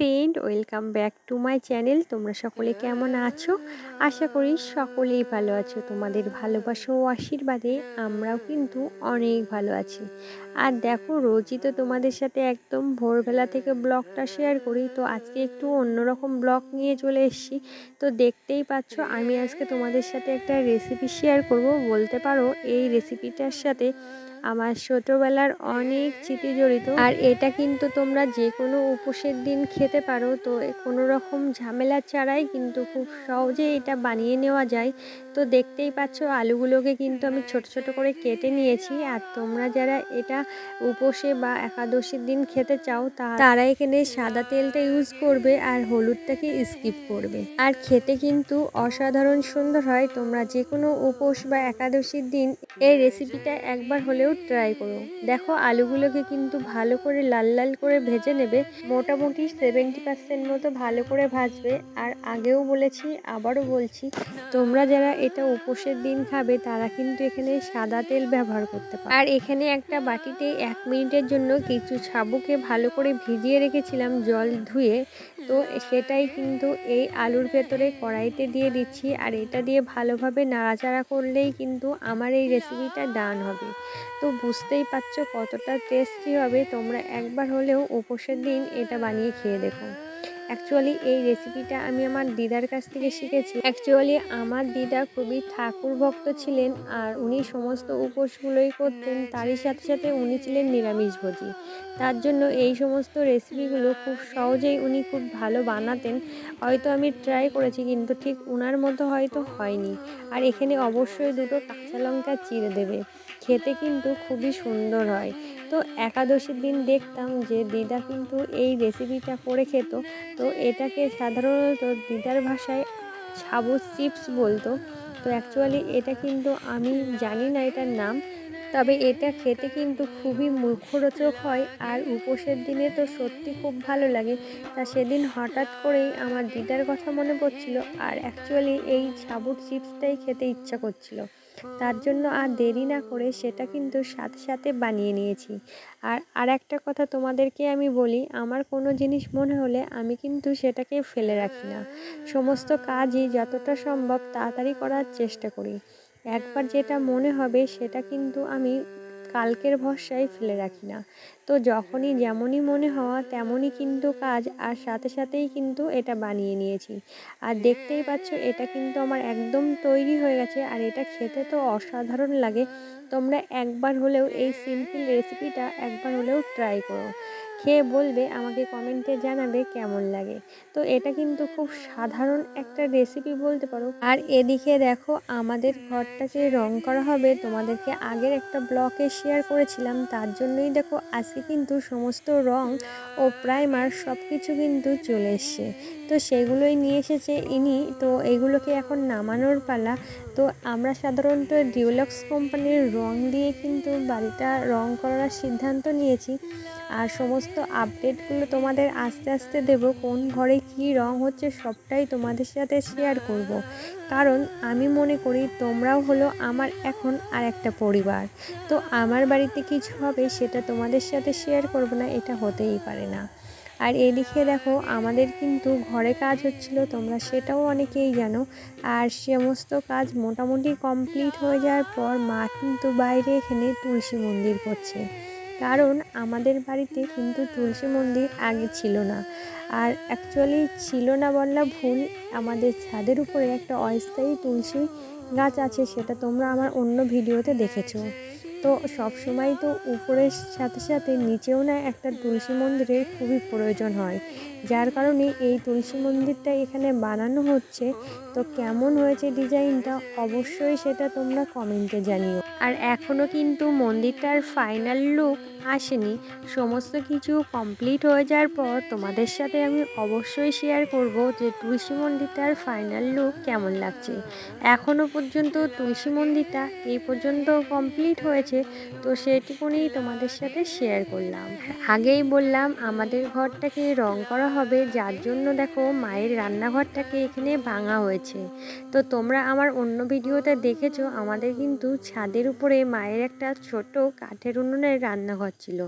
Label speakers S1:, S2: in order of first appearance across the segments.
S1: Welcome back to my channel তোমরা সকলে কেমন আছো? আশা করি সকলেই ভালো আছো। তোমাদের ভালোবাসা ও আশীর্বাদে আমরাও কিন্তু অনেক ভালো আছি। আর দেখো, রোজই তো তোমাদের সাথে একদম ভোরবেলা থেকে ব্লগটা শেয়ার করি। তো আজকে একটু অন্যরকম ব্লগ নিয়ে চলে এসেছি। তো দেখতেই পাচ্ছ, আমি আজকে তোমাদের সাথে একটা রেসিপি শেয়ার করব। বলতে পারো, এই রেসিপিটার সাথে আমার ছোটোবেলার অনেক স্মৃতি জড়িত। আর এটা কিন্তু তোমরা যে কোনো উপোসের দিন খেতে পারো, তো কোনো রকম ঝামেলা ছাড়াই কিন্তু খুব সহজে এটা বানিয়ে নেওয়া যায়। তো দেখতেই পাচ্ছ, আলুগুলোকে কিন্তু আমি ছোট ছোট করে কেটে নিয়েছি। আর তোমরা যারা এটা উপোসে বা একাদশীর দিন খেতে চাও তারা এখানে সাদা তেলটা ইউজ করবে আর হলুদটাকে স্কিপ করবে। আর খেতে কিন্তু অসাধারণ সুন্দর হয়। তোমরা যে কোনো উপোস বা একাদশীর দিন এই রেসিপিটা একবার হলেও ট্রাই করো। দেখো, আলুগুলোকে কিন্তু ভালো করে লাল লাল করে ভেজে নেবে। মোটামুটি সেভেন্টি পার্সেন্ট মতো ভালো করে ভাজবে। আর আগেও বলেছি, আবারও বলছি, তোমরা যারা এটা উপোসের দিন খাবে, তারা কিন্তু এখানে সাদা তেল ব্যবহার করতে পারো। আর এখানে একটা বাটিতে এক মিনিটের জন্য কিছু সাবুকে ভালো করে ভিজিয়ে রেখেছিলাম, জল ধুয়ে। তো সেটাই কিন্তু এই আলুর ভেতরে কড়াইতে দিয়ে দিচ্ছি। আর এটা দিয়ে ভালোভাবে নাড়াচাড়া করলেই কিন্তু আমার এই রেসিপিটা ডান হবে। তো বুঝতেই পারছ কতটা টেস্টি হবে। তোমরা একবার হলেও উপোসের দিন এটা বানিয়ে খেয়ে দেখো। অ্যাকচুয়ালি এই রেসিপিটা আমি আমার দিদার কাছ থেকে শিখেছি। অ্যাকচুয়ালি আমার দিদা খুবই ঠাকুর ভক্ত ছিলেন আর উনি সমস্ত উপোসগুলোই করতেন। তারই সাথে সাথে উনি ছিলেন নিরামিষভোজী তার জন্য এই সমস্ত রেসিপিগুলো খুব সহজেই উনি খুব ভালো বানাতেন। হয়তো আমি ট্রাই করেছি কিন্তু ঠিক উনার মতো হয়তো হয়নি। আর এখানে অবশ্যই দুটো কাঁচা লঙ্কা চিড়ে দেবে। খেতে কিন্তু খুবই সুন্দর হয়। তো একাদশীর দিন দেখতাম যে দিদা কিন্তু এই রেসিপিটা করে খেত। তো এটাকে সাধারণত দিদার ভাষায় ছাবু চিপস বলতো। তো অ্যাকচুয়ালি এটা কিন্তু আমি জানি না এটার নাম। তবে এটা খেতে কিন্তু খুবই মুখরোচক হয় আর উপোসের দিনে তো সত্যি খুব ভালো লাগে। তা সেদিন হঠাৎ করেই আমার দিদার কথা মনে পড়ছিল আর অ্যাকচুয়ালি এই সাবুর চিপসটাই খেতে ইচ্ছা করছিল। তার জন্য আর দেরি না করে সেটা কিন্তু সাথে সাথে বানিয়ে নিয়েছি। আর আর একটা কথা তোমাদেরকে আমি বলি, আমার কোনো জিনিস মনে হলে আমি কিন্তু সেটাকে ফেলে রাখি না। সমস্ত কাজই যতটা সম্ভব তাড়াতাড়ি করার চেষ্টা করি। একবার যেটা মনে হবে সেটা কিন্তু আমি কালকের ভরসায় ফেলে রাখি না। তো যখনই যেমনই মনে হওয়া তেমনই কিন্তু কাজ আর সাথে সাথেই কিন্তু এটা বানিয়ে নিয়েছি। আর দেখতেই পাচ্ছ এটা কিন্তু আমার একদম তৈরি হয়ে গেছে আর এটা খেতে তো অসাধারণ লাগে। তোমরা একবার হলেও এই সিম্পল রেসিপিটা একবার হলেও ট্রাই করো। খেয়ে বলবে, আমাকে কমেন্টে জানাবে কেমন লাগে। তো এটা কিন্তু খুব সাধারণ একটা রেসিপি বলতে পারো। আর এদিকে দেখো, আমাদের ঘরটাকে রং করা হবে। তোমাদেরকে আগের একটা ব্লকে শেয়ার করেছিলাম। তার জন্যই দেখো, আজকে কিন্তু সমস্ত রং ও প্রাইমার সব কিছু কিন্তু চলে এসছে। তো সেগুলোই নিয়ে এসেছে ইনি। তো এগুলোকে এখন নামানোর পালা। তো আমরা সাধারণত ডিউলক্স কোম্পানির রং দিয়ে কিন্তু বাড়িটা রং করার সিদ্ধান্ত নিয়েছি। আর সমস্ত আপডেটগুলো তোমাদের আস্তে আস্তে দেব, কোন ঘরে কি রং হচ্ছে সবটাই তোমাদের সাথে শেয়ার করব। কারণ আমি মনে করি তোমরাও হলো আমার এখন আর একটা পরিবার। তো আমার বাড়িতে কিছু হবে সেটা তোমাদের সাথে শেয়ার করব না, এটা হতেই পারে না। আর এদিকে দেখো, আমাদের কিন্তু ঘরে কাজ হচ্ছিল, তোমরা সেটাও অনেকেই জানো। আর সমস্ত কাজ মোটামুটি কমপ্লিট হয়ে যাওয়ার পর মা কিন্তু বাইরে এখানে তুলসী মন্দির করছে। কারণ আমাদের বাড়িতে কিন্তু তুলসী মন্দির আগে ছিল না। আর অ্যাকচুয়ালি ছিল না বললা ভুল, আমাদের ছাদের উপরে একটা অস্থায়ী তুলসী গাছ আছে, সেটা তোমরা আমার অন্য ভিডিওতে দেখেছ। তো সব সময় তো উপরের সাথে সাথে নিচেও না একটা তুলসী মন্দিরের খুবই প্রয়োজন হয়। যার কারণে এই তুলসী মন্দিরটা এখানে বানানো হচ্ছে। তো কেমন হয়েছে ডিজাইনটা অবশ্যই সেটা তোমরা কমেন্টে জানিও। আর এখনও কিন্তু মন্দিরটার ফাইনাল লুক আসেনি। সমস্ত কিছু কমপ্লিট হয়ে যাওয়ার পর তোমাদের সাথে আমি অবশ্যই শেয়ার করব যে তুলসী মন্দিরটার ফাইনাল লুক কেমন লাগছে। এখনও পর্যন্ত তুলসী মন্দিরটা এই পর্যন্ত কমপ্লিট হয়েছে হয়েছে তো সেটুকুনি তোমাদের সাথে শেয়ার করলাম। আগেই বললাম, আমাদের ঘরটাকে রং করা হবে, যার জন্য দেখো মায়ের রান্নাঘরটাকে এখানে ভাঙা হয়েছে। তো তোমরা আমার অন্য ভিডিওতে দেখেছ, আমাদের কিন্তু ছাদের উপরে মায়ের একটা ছোট কাঠের উনুনের রান্নাঘর ছিল।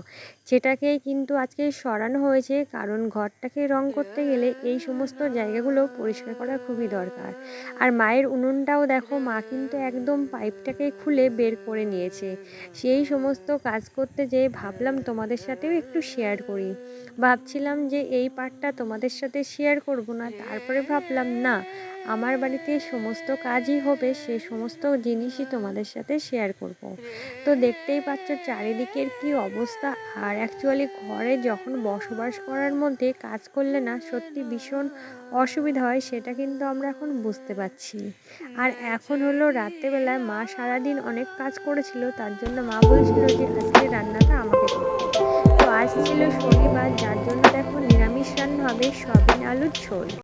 S1: সেটাকে কিন্তু আজকে সরানো হয়েছে, কারণ ঘরটাকে রং করতে গেলে এই সমস্ত জায়গাগুলো পরিষ্কার করা খুবই দরকার। আর মায়ের উনুনটাও দেখো, মা কিন্তু একদম পাইপটাকে খুলে বের করে নিয়েছে। সেই সমস্ত কাজ করতে যেয়ে ভাবলাম তোমাদের সাথেও একটু শেয়ার করি। ভাবছিলাম যে এই পার্টটা তোমাদের সাথে শেয়ার করব না, তারপরে ভাবলাম না আমার বাড়িতে সমস্ত কাজই হবে, সে সমস্ত জিনিসই তোমাদের সাথে শেয়ার করব। তো দেখতেই পাচ্ছ চারিদিকের কি অবস্থা। আর অ্যাকচুয়ালি ঘরে যখন বসবাস করার মধ্যে কাজ করলে না সত্যি ভীষণ অসুবিধা হয়, সেটা কিন্তু আমরা এখন বুঝতে পারছি। আর এখন হলো রাত্রেবেলায় মা সারাদিন অনেক কাজ করেছিল, তার জন্য মা বলছিল যে আজকে রান্নাটা আমাকে করতে তো আজ ছিল শনিবার, যার জন্য দেখো নিরামিষ রান্না হবে সবিন আলুর ঝোল।